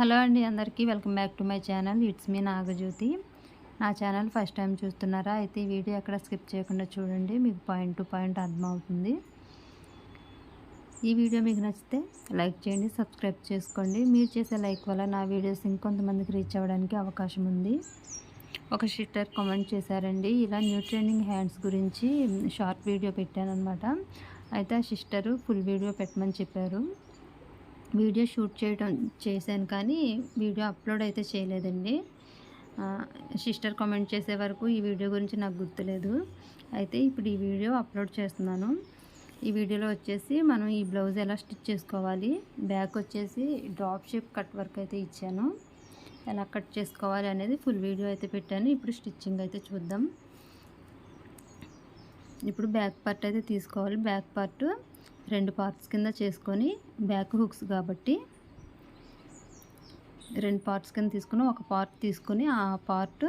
Hello అండి అందరికీ welcome back to my channel. It's me Nagajyothi. నా ఛానల్ ఫస్ట్ టైం చూస్తున్నారా? అయితే ఈ వీడియో ఎక్కడ స్కిప్ చేయకుండా చూడండి. మీకు పాయింట్ టు పాయింట్ అర్థమవుతుంది ఈ వీడియో మీకు నచ్చితే లైక్ చేయండి సబ్స్క్రైబ్ చేసుకోండి. మీరు చేసే లైక్ వల్ల నా వీడియోస్ ఇంకొంతమందికి రీచ్ అవ్వడానికి అవకాశం ఉంది. ఒక షిట్టర్ కామెంట్ చేశారండి. ఇలా న్యూ ట్రైనింగ్ హ్యాండ్స్ గురించి షార్ట్ వీడియో పెట్టాను అనమాట అయితే ఆ సిస్టరు ఫుల్ వీడియో పెట్టమని చెప్పారు. వీడియో షూట్ చేయడం చేశాను కానీ వీడియో అప్లోడ్ అయితే చేయలేదండి. సిస్టర్ కామెంట్ చేసే వరకు ఈ వీడియో గురించి నాకు గుర్తులేదు. అయితే ఇప్పుడు ఈ వీడియో అప్లోడ్ చేస్తున్నాను. ఈ వీడియోలో వచ్చేసి మనం ఈ బ్లౌజ్ ఎలా స్టిచ్ చేసుకోవాలి బ్యాక్ వచ్చేసి డ్రాప్ షేప్ కట్ వర్క్ అయితే ఇచ్చాను. ఎలా కట్ చేసుకోవాలి అనేది ఫుల్ వీడియో అయితే పెట్టాను. ఇప్పుడు స్టిచ్చింగ్ అయితే చూద్దాం. ఇప్పుడు బ్యాక్ పార్ట్ అయితే తీసుకోవాలి. బ్యాక్ పార్ట్ రెండు పార్ట్స్ కింద చేసుకొని బ్యాక్ హుక్స్ కాబట్టి రెండు పార్ట్స్ కింద తీసుకుని ఒక పార్ట్ తీసుకుని ఆ పార్ట్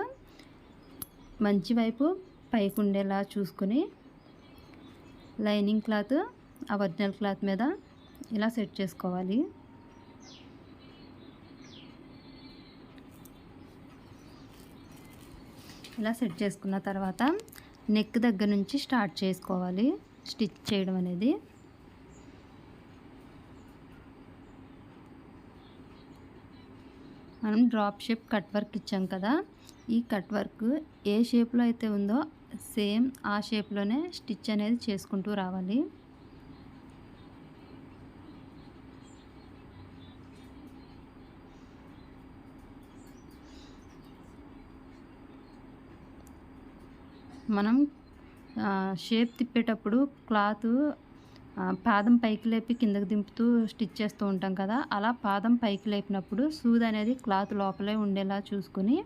మంచి వైపు పైకి ఉండేలా చూసుకొని లైనింగ్ క్లాత్ ఆ ఒరిజినల్ క్లాత్ మీద ఇలా సెట్ చేసుకోవాలి. ఇలా సెట్ చేసుకున్న తర్వాత నెక్ దగ్గర నుంచి స్టార్ట్ చేసుకోవాలి. స్టిచ్ చేయడం అనేది. మనం డ్రాప్ షేప్ కట్ వర్క్ ఇచ్చాం కదా ఈ కట్ వర్క్ ఏ షేప్లో అయితే ఉందో సేమ్ ఆ షేప్లోనే స్టిచ్ అనేది చేసుకుంటూ రావాలి. మనం షేప్ తిప్పేటప్పుడు క్లాత్ పాదం పైకి లేపి కిందకి దింపుతూ స్టిచ్ చేస్తూ ఉంటాం కదా అలా పాదం పైకి లేపినప్పుడు సూద్ అనేది క్లాత్ లోపలే ఉండేలా చూసుకుని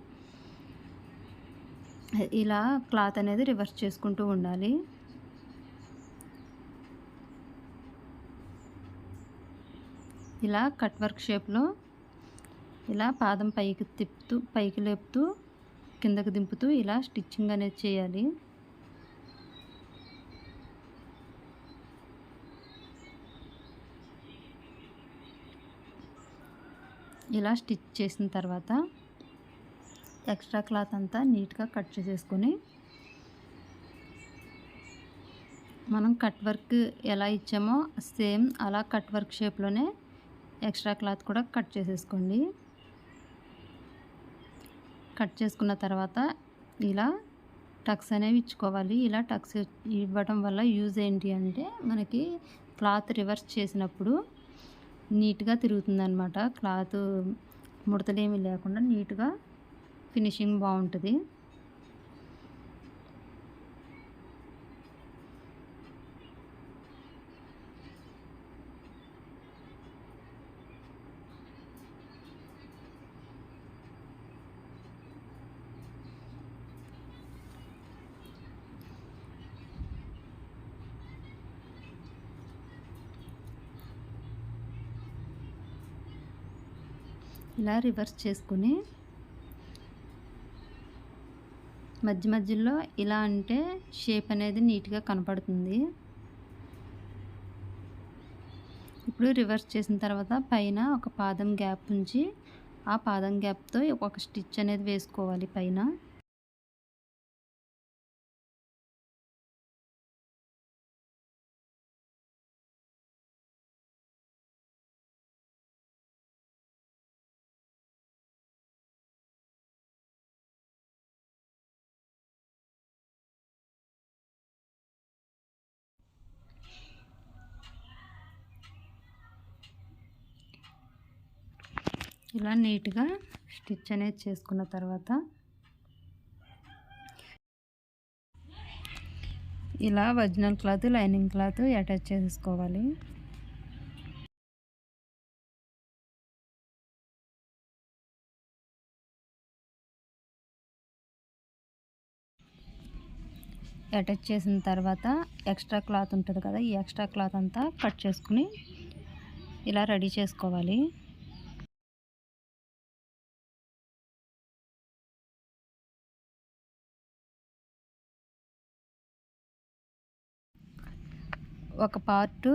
ఇలా క్లాత్ అనేది రివర్స్ చేసుకుంటూ ఉండాలి. ఇలా కట్ వర్క్ షేప్లో ఇలా పాదం పైకి తిప్పుతూ పైకి లేపుతూ కిందకు దింపుతూ ఇలా స్టిచ్చింగ్ అనేది చేయాలి. ఇలా స్టిచ్ చేసిన తర్వాత ఎక్స్ట్రా క్లాత్ అంతా నీట్గా కట్ చేసేసుకొని మనం కట్ వర్క్ ఎలా ఇచ్చామో సేమ్ అలా కట్ వర్క్ షేప్లోనే ఎక్స్ట్రా క్లాత్ కూడా కట్ చేసేసుకోండి. కట్ చేసుకున్న తర్వాత ఇలా టక్స్ అనేవి ఇచ్చుకోవాలి. ఇలా టక్స్ ఇవ్వడం వల్ల యూజ్ ఏంటి అంటే మనకి క్లాత్ రివర్స్ చేసినప్పుడు నీట్గా తిరుగుతుందనమాట క్లాత్ ముడతలేమి లేకుండా నీట్గా ఫినిషింగ్ బాగుంటుంది ఇలా రివర్స్ చేసుకుని మధ్య మధ్యలో ఇలా అంటే షేప్ అనేది నీట్గా కనపడుతుంది. ఇప్పుడు రివర్స్ చేసిన తర్వాత పైన ఒక పాదం గ్యాప్ ఉంచి ఆ పాదం గ్యాప్తో ఒక స్టిచ్ అనేది వేసుకోవాలి పైన. ఇలా నీట్గా స్టిచ్ అనేది చేసుకున్న తర్వాత ఇలా original cloth lining cloth attach చేసుకోవాలి. అటాచ్ చేసిన తర్వాత ఎక్స్ట్రా క్లాత్ ఉంటుంది కదా ఈ ఎక్స్ట్రా క్లాత్ అంతా కట్ చేసుకుని ఇలా రెడీ చేసుకోవాలి. ఒక పార్టు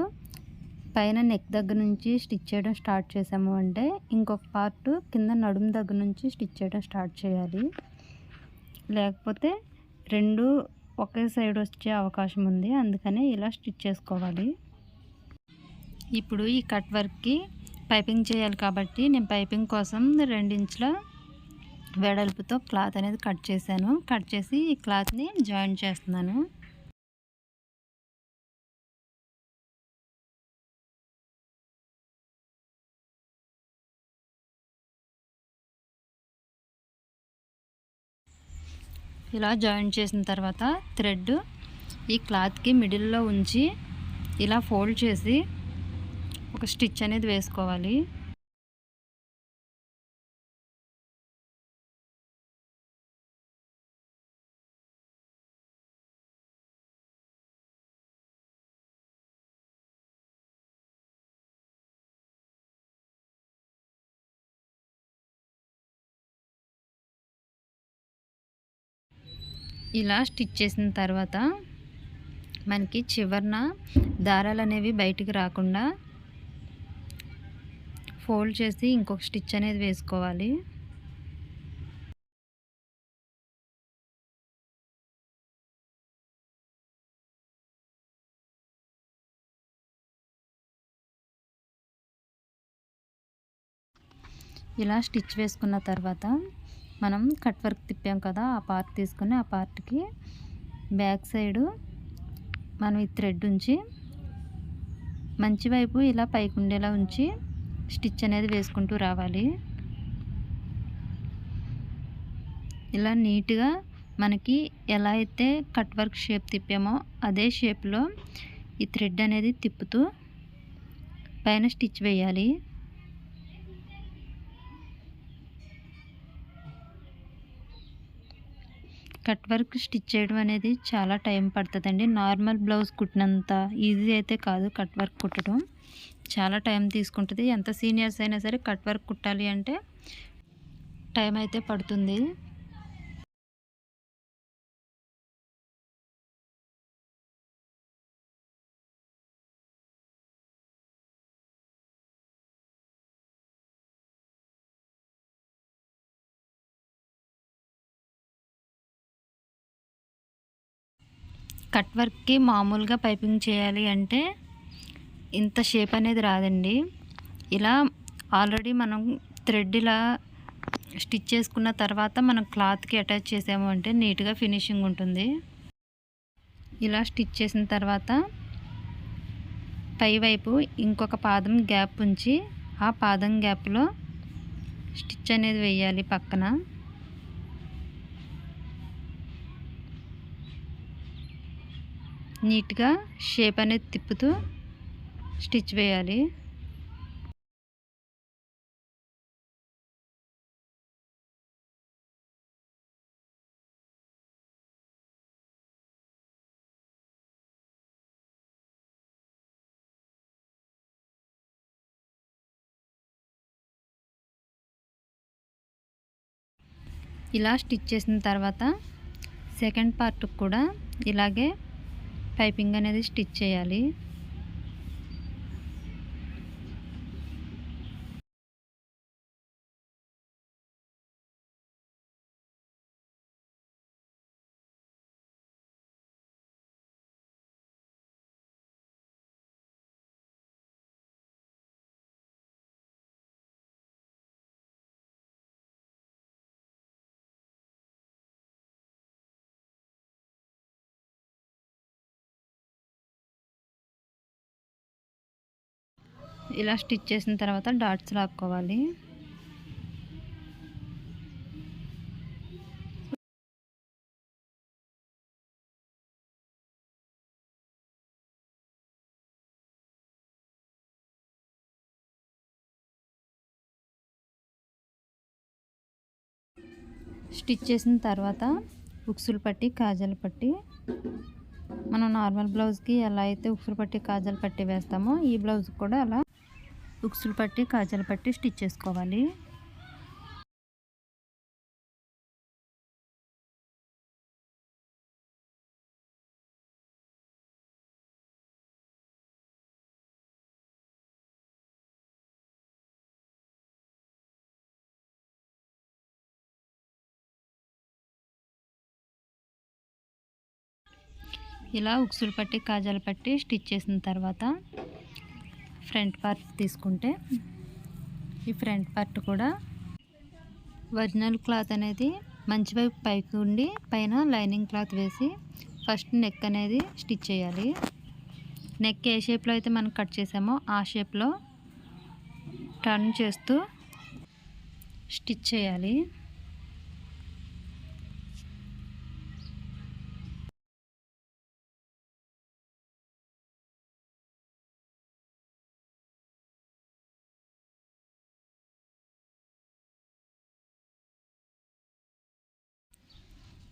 పైన నెక్ దగ్గర నుంచి స్టిచ్ చేయడం స్టార్ట్ చేసాము అంటే ఇంకొక పార్ట్ కింద నడుము దగ్గర నుంచి స్టిచ్ చేయడం స్టార్ట్ చేయాలి. లేకపోతే రెండు ఒకే సైడ్ వచ్చే అవకాశం ఉంది. అందుకనే ఇలా స్టిచ్ చేసుకోవాలి. ఇప్పుడు ఈ కట్ వర్క్కి పైపింగ్ చేయాలి కాబట్టి నేను పైపింగ్ కోసం రెండించుల వెడల్పుతో క్లాత్ అనేది కట్ చేశాను. కట్ చేసి ఈ క్లాత్ని జాయిన్ చేస్తున్నాను. ఇలా జాయిన్ చేసిన తర్వాత థ్రెడ్ ఈ క్లాత్కి మిడిల్లో ఉంచి ఇలా ఫోల్డ్ చేసి ఒక స్టిచ్ అనేది వేసుకోవాలి. ఇలా స్టిచ్ చేసిన తర్వాత మనకి చివరన దారాలు అనేవి బయటికి రాకుండా ఫోల్డ్ చేసి ఇంకొక స్టిచ్ అనేది వేసుకోవాలి. ఇలా స్టిచ్ వేసుకున్న తర్వాత మనం కట్ వర్క్ తిప్పాం కదా ఆ పార్ట్ తీసుకుని ఆ పార్ట్కి బ్యాక్ సైడు మనం ఈ థ్రెడ్ ఉంచి మంచి వైపు ఇలా పైకి ఉండేలా ఉంచి స్టిచ్ అనేది వేసుకుంటూ రావాలి. ఇలా నీట్గా మనకి ఎలా అయితే కట్ వర్క్ షేప్ తిప్పామో అదే షేప్లో ఈ థ్రెడ్ అనేది తిప్పుతూ పైన స్టిచ్ వేయాలి. కట్ వర్క్ స్టిచ్ చేయడం అనేది చాలా టైం పడుతుందండి. నార్మల్ బ్లౌజ్ కుట్టినంత ఈజీ అయితే కాదు కట్ వర్క్ కుట్టడం. చాలా టైం తీసుకుంటుంది. ఎంత సీనియర్స్ అయినా సరే కట్ వర్క్ కుట్టాలి అంటే టైం అయితే పడుతుంది. కట్ వర్క్కి మామూలుగా పైపింగ్ చేయాలి అంటే ఇంత షేప్ అనేది రాదండి. ఇలా ఆల్రెడీ మనం థ్రెడ్ ఇలా స్టిచ్ చేసుకున్న తర్వాత మనం క్లాత్కి అటాచ్ చేసాము అంటే నీట్గా ఫినిషింగ్ ఉంటుంది. ఇలా స్టిచ్ చేసిన తర్వాత పైవైపు ఇంకొక పాదం గ్యాప్ ఉంచి ఆ పాదం గ్యాప్లో స్టిచ్ అనేది వేయాలి పక్కన. నీట్గా షేప్ అనేది తిప్పుతూ స్టిచ్ వేయాలి. ఇలా స్టిచ్ చేసిన తర్వాత సెకండ్ పార్ట్కి కూడా ఇలాగే పైపింగ్ అనేది స్టిచ్ చేయాలి. ఇలా స్టిచ్ చేసిన తర్వాత డాట్స్ లాక్కోవాలి. స్టిచ్ చేసిన తర్వాత ఉక్సులు పట్టి కాజలు పట్టి మనం నార్మల్ బ్లౌజ్కి ఎలా అయితే ఉక్సులు పట్టి కాజలు పట్టి వేస్తామో ఈ బ్లౌజ్కి కూడా అలా ఉక్సులు పట్టి కాజాలు పట్టి స్టిచ్ చేసుకోవాలి. ఇలా ఉక్సులు పట్టి కాజాలు పట్టి స్టిచ్ చేసిన తర్వాత ఫ్రంట్ పార్ట్ తీసుకుంటే ఈ ఫ్రంట్ పార్ట్ కూడా ఒరిజినల్ క్లాత్ అనేది మంచి వైపు పైకి ఉండి పైన లైనింగ్ క్లాత్ వేసి ఫస్ట్ నెక్ అనేది స్టిచ్ చేయాలి. నెక్ ఏ షేప్లో అయితే మనం కట్ చేసామో ఆ షేప్లో టర్న్ చేస్తూ స్టిచ్ చేయాలి.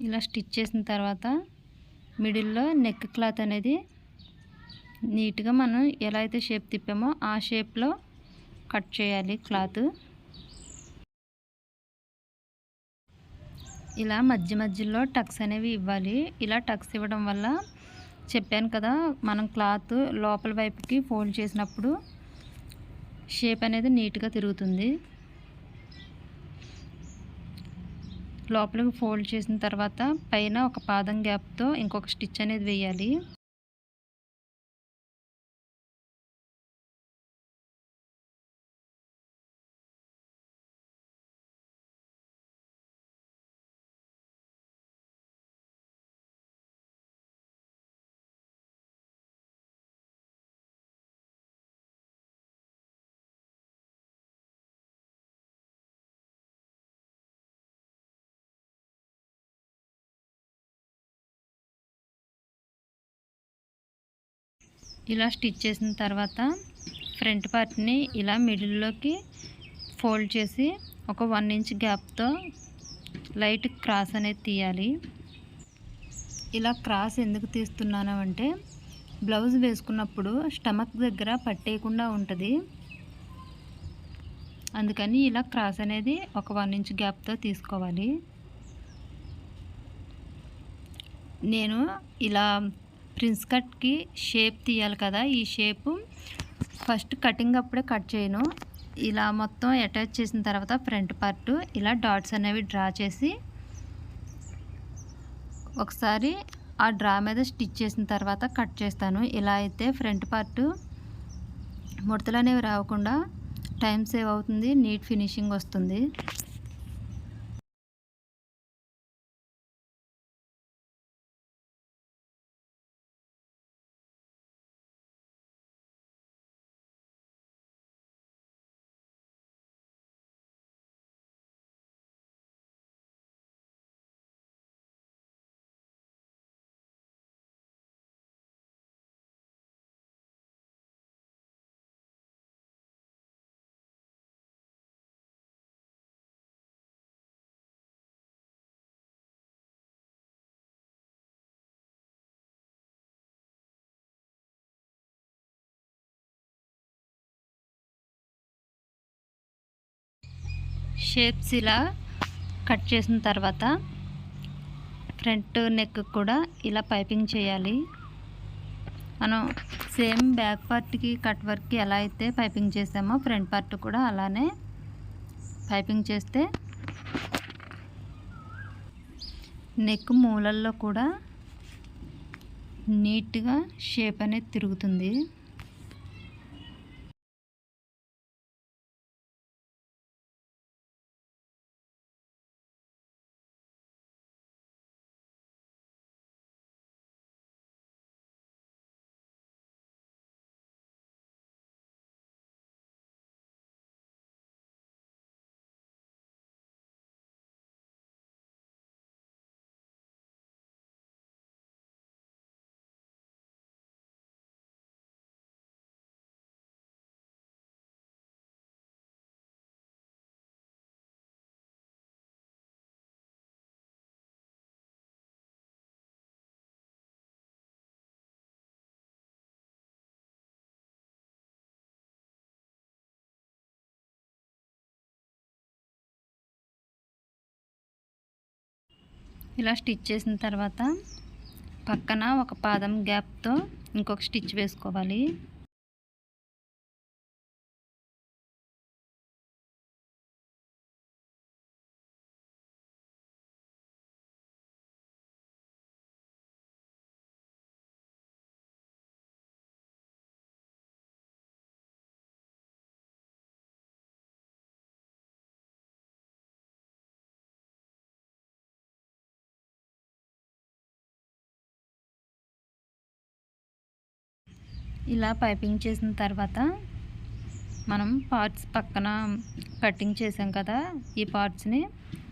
ఇలా స్టిచ్ చేసిన తర్వాత మిడిల్లో నెక్ క్లాత్ అనేది నీట్గా మనం ఎలా అయితే షేప్ తిప్పామో ఆ షేప్లో కట్ చేయాలి క్లాత్. ఇలా మధ్య మధ్యలో టక్స్ అనేవి ఇవ్వాలి. ఇలా టక్స్ ఇవ్వడం వల్ల చెప్పాను కదా మనం క్లాత్ లోపల వైపుకి ఫోల్డ్ చేసినప్పుడు షేప్ అనేది నీట్గా తిరుగుతుంది. లోపలికి ఫోల్డ్ చేసిన తర్వాత పైన ఒక పాదం గ్యాప్తో ఇంకొక స్టిచ్ అనేది వేయాలి. ఇలా స్టిచ్ చేసిన తర్వాత ఫ్రంట్ పార్ట్ని ఇలా మిడిల్లోకి ఫోల్డ్ చేసి ఒక వన్ ఇంచ్ గ్యాప్తో లైట్ క్రాస్ అనేది తీయాలి. ఇలా క్రాస్ ఎందుకు తీస్తున్నాను అంటే బ్లౌజ్ వేసుకున్నప్పుడు స్టమక్ దగ్గర పట్టేయకుండా ఉంటుంది. అందుకని ఇలా క్రాస్ అనేది ఒక వన్ ఇంచ్ గ్యాప్తో తీసుకోవాలి. నేను ఇలా ప్రిన్స్ కట్కి షేప్ తీయాలి కదా. ఈ షేపు ఫస్ట్ కటింగ్ అప్పుడే కట్ చేయను. ఇలా మొత్తం అటాచ్ చేసిన తర్వాత ఫ్రంట్ పార్ట్ ఇలా డాట్స్ అనేవి డ్రా చేసి ఒకసారి ఆ డ్రా మీద స్టిచ్ చేసిన తర్వాత కట్ చేస్తాను. ఇలా అయితే ఫ్రంట్ పార్ట్ ముడతలు అనేవి రాకుండా టైం సేవ్ అవుతుంది నీట్ ఫినిషింగ్ వస్తుంది. షేప్స్ ఇలా కట్ చేసిన తర్వాత ఫ్రంట్ నెక్ కూడా ఇలా పైపింగ్ చేయాలి. మనం సేమ్ బ్యాక్ పార్ట్కి కట్ వర్క్కి ఎలా అయితే పైపింగ్ చేసామో ఫ్రంట్ పార్ట్ కూడా అలానే పైపింగ్ చేస్తే నెక్ మూలల్లో కూడా నీట్గా షేప్ అనేది తిరుగుతుంది. ఇలా స్టిచ్ చేసిన తర్వాత పక్కన ఒక పాదం గ్యాప్తో ఇంకొక స్టిచ్ వేసుకోవాలి. ఇలా పైపింగ్ చేసిన తర్వాత మనం పార్ట్స్ పక్కన కటింగ్ చేసాం కదా ఈ పార్ట్స్ని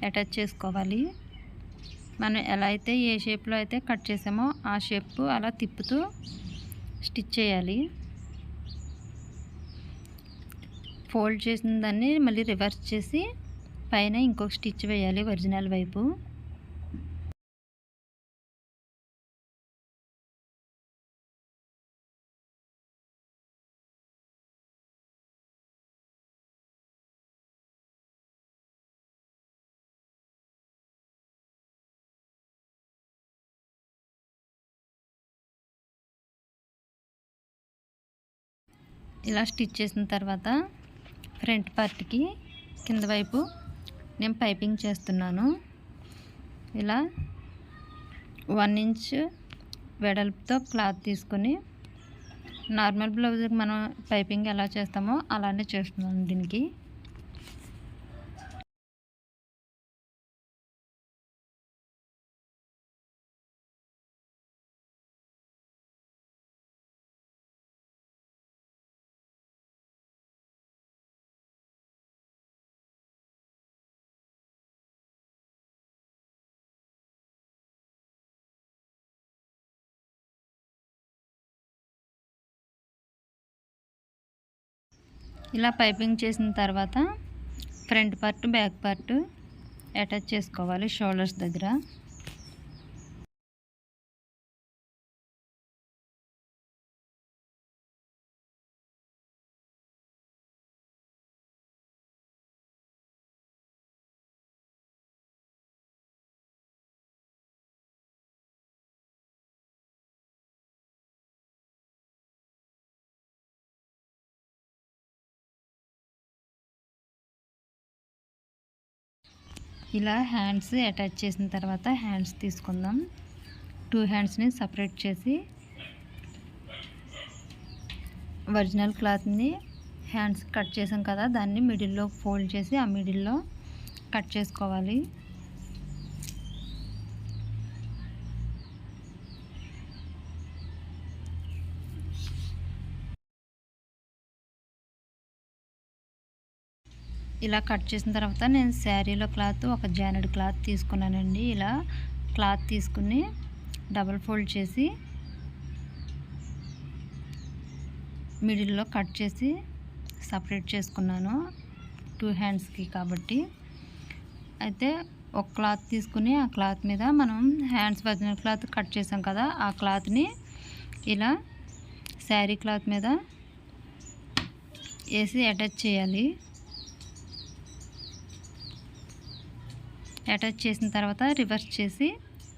అటాచ్ చేసుకోవాలి. మనం ఎలా అయితే ఏ షేప్లో అయితే కట్ చేసామో ఆ షేప్ అలా తిప్పుతూ స్టిచ్ చేయాలి. ఫోల్డ్ చేసిన దాన్ని మళ్ళీ రివర్స్ చేసి పైన ఇంకొక స్టిచ్ వేయాలి ఒరిజినల్ వైపు. ఇలా స్టిచ్ చేసిన తర్వాత ఫ్రంట్ పార్ట్కి కింద వైపు నేను పైపింగ్ చేస్తున్నాను. ఇలా వన్ ఇంచ్ వెడల్పుతో క్లాత్ తీసుకొని నార్మల్ బ్లౌజ్కి మనం పైపింగ్ ఎలా చేస్తామో అలానే చేస్తున్నాను దీనికి. ఇలా పైపింగ్ చేసిన తర్వాత front part back part attach చేసుకోవాలి షోల్డర్స్ దగ్గర. ఇలా హ్యాండ్స్ అటాచ్ చేసిన తర్వాత హ్యాండ్స్ తీసుకుందాం. టూ హ్యాండ్స్ని సపరేట్ చేసి ఒరిజినల్ క్లాత్ని హ్యాండ్స్ కట్ చేసాం కదా దాన్ని మిడిల్లో ఫోల్డ్ చేసి ఆ మిడిల్లో కట్ చేసుకోవాలి. ఇలా కట్ చేసిన తర్వాత నేను శారీలో క్లాత్ ఒక జానెడ్ క్లాత్ తీసుకున్నానండి. ఇలా క్లాత్ తీసుకుని డబల్ ఫోల్డ్ చేసి మిడిల్లో కట్ చేసి సపరేట్ చేసుకున్నాను టూ హ్యాండ్స్కి కాబట్టి. అయితే ఒక క్లాత్ తీసుకుని ఆ క్లాత్ మీద మనం హ్యాండ్స్ వదిన క్లాత్ కట్ చేసాం కదా ఆ క్లాత్ని ఇలా శారీ క్లాత్ మీద వేసి అటాచ్ చేయాలి. అటాచ్ చేసిన తర్వాత రివర్స్ చేసి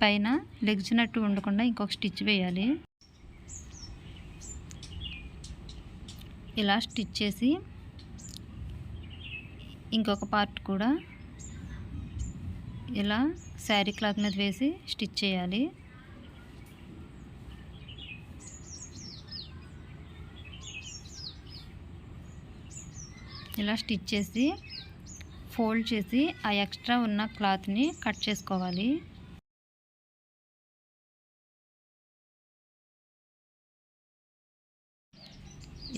పైన లెగ్జినట్టు ఉండకుండా ఇంకొక స్టిచ్ వేయాలి. ఇలా స్టిచ్ చేసి ఇంకొక పార్ట్ కూడా ఇలా శారీ క్లాత్ మీద వేసి స్టిచ్ చేయాలి. ఇలా స్టిచ్ చేసి ఫోల్డ్ చేసి ఆ ఎక్స్ట్రా ఉన్న క్లాత్ని కట్ చేసుకోవాలి.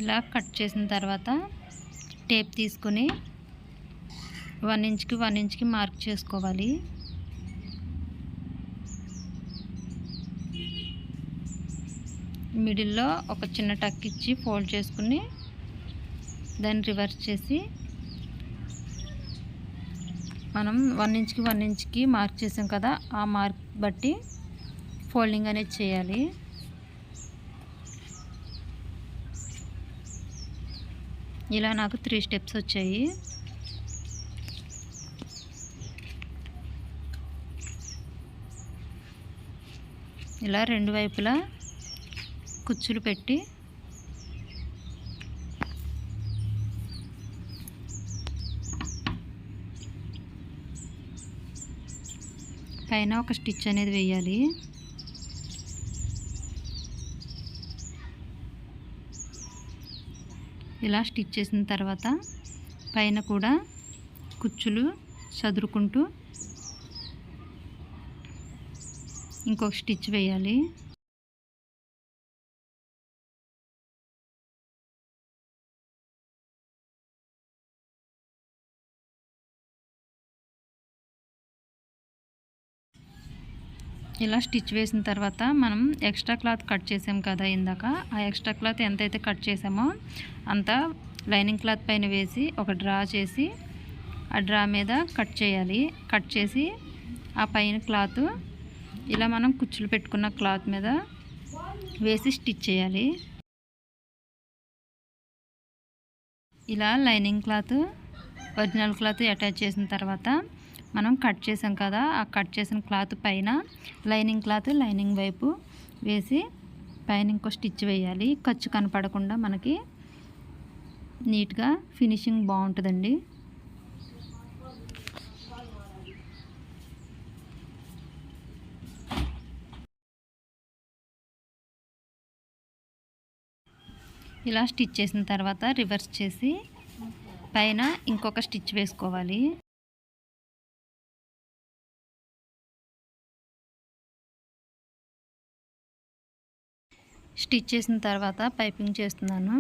ఇలా కట్ చేసిన తర్వాత టేప్ తీసుకొని వన్ ఇంచ్కి వన్ ఇంచ్కి మార్క్ చేసుకోవాలి. మిడిల్లో ఒక చిన్న టక్ ఇచ్చి ఫోల్డ్ చేసుకుని దాన్ని రివర్స్ చేసి మనం వన్ ఇంచ్కి వన్ ఇంచ్కి మార్క్ చేసాం కదా ఆ మార్క్ బట్టి ఫోల్డింగ్ అనేది చేయాలి. ఇలా నాకు త్రీ స్టెప్స్ వచ్చాయి. ఇలా రెండు వైపులా కుచ్చులు పెట్టి పైన ఒక స్టిచ్ అనేది వేయాలి. ఇలా స్టిచ్ చేసిన తర్వాత పైన కూడా కుచ్చులు చదురుకుంటూ ఇంకొక స్టిచ్ వేయాలి. ఇలా స్టిచ్ వేసిన తర్వాత మనం ఎక్స్ట్రా క్లాత్ కట్ చేసాం కదా ఇందాక. ఆ ఎక్స్ట్రా క్లాత్ ఎంతైతే కట్ చేసామో అంత లైనింగ్ క్లాత్ పైన వేసి ఒక డ్రా చేసి ఆ డ్రా మీద కట్ చేయాలి. కట్ చేసి ఆ పైన క్లాత్ ఇలా మనం కుచ్చులు పెట్టుకున్న క్లాత్ మీద వేసి స్టిచ్ చేయాలి. ఇలా lining cloth original cloth attach చేసిన తర్వాత మనం కట్ చేసాం కదా ఆ కట్ చేసిన క్లాత్ పైన లైనింగ్ క్లాత్ లైనింగ్ వైపు వేసి పైన ఇంకో స్టిచ్ వేయాలి. ఖర్చు కనపడకుండా మనకి నీట్గా ఫినిషింగ్ బాగుంటుందండి. ఇలా స్టిచ్ చేసిన తర్వాత రివర్స్ చేసి పైన ఇంకొక స్టిచ్ వేసుకోవాలి. స్టిచ్ చేసిన తర్వాత పైపింగ్ చేస్తున్నాను.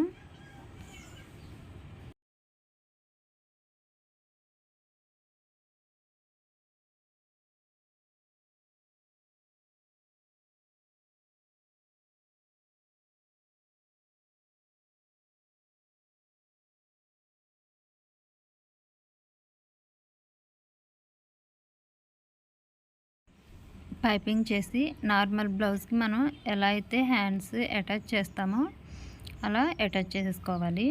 పైపింగ్ చేసి నార్మల్ బ్లౌజ్కి మనం ఎలా అయితే హ్యాండ్స్ అటాచ్ చేస్తామో అలా అటాచ్ చేసుకోవాలి.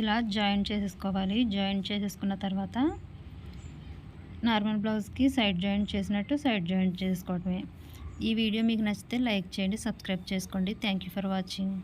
ఇలా జాయిన్ చేసేసుకోవాలి. జాయిన్ చేసేసుకున్న తర్వాత నార్మల్ బ్లౌజ్కి సైడ్ జాయింట్ చేసినట్టు సైడ్ జాయింట్ చేసుకోవడమే. ఈ వీడియో మీకు నచ్చితే లైక్ చేయండి సబ్స్క్రైబ్ చేసుకోండి. Thank for watching.